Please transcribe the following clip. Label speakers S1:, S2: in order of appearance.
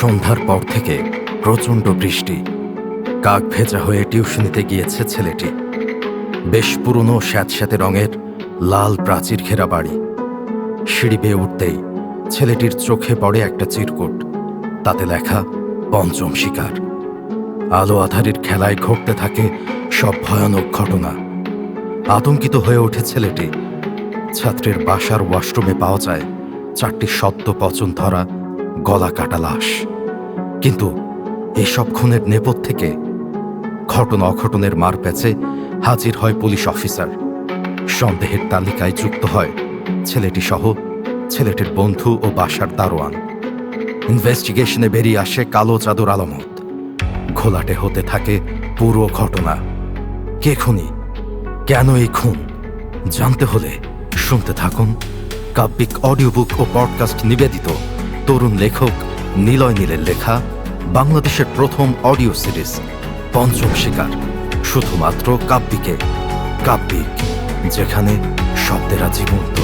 S1: সন্ধ্যার পর থেকে প্রচণ্ড বৃষ্টি। কাক ভেজা হয়ে টিউশনিতে গিয়েছে ছেলেটি। বেশ পুরনো স্যাঁতস্যাঁতে রঙের লাল প্রাচীর ঘেরা বাড়ি। সিঁড়ি বেয়ে উঠতেই ছেলেটির চোখে পড়ে একটা চিরকুট। তাতে লেখা, পঞ্চম শিকার। আলো আধারির খেলায় ঘটতে থাকে সব ভয়ানক ঘটনা। আতঙ্কিত হয়ে ওঠে ছেলেটি। ছাত্রের বাসার ওয়াশরুমে পাওয়া যায় চারটি সদ্য পচন ধরা গলা কাটা লাশ। কিন্তু এসব খুনের থেকে ঘটনা অঘটনের মার প্যাচে হাজির হয় পুলিশ অফিসার। সন্দেহের তালিকায় যুক্ত হয় ছেলেটি সহ ছেলেটির বন্ধু ও বাসার দারোয়ান। ইনভেস্টিগেশনে বেরিয়ে আসে কালো চাদর আলামত। ঘোলাটে হতে থাকে পুরো ঘটনা। কে খুনি? কেন এই খুন? জানতে হলে শুনতে থাকুন কাব্যিক অডিও বুক ও পডকাস্ট নিবেদিত তরুণ লেখক নিলয় নীলের লেখা বাংলাদেশের প্রথম অডিও সিরিজ, পঞ্চম শিকার, শুধুমাত্র কাব্যিকে, কাব্যিক, যেখানে শব্দেরা জীবন্ত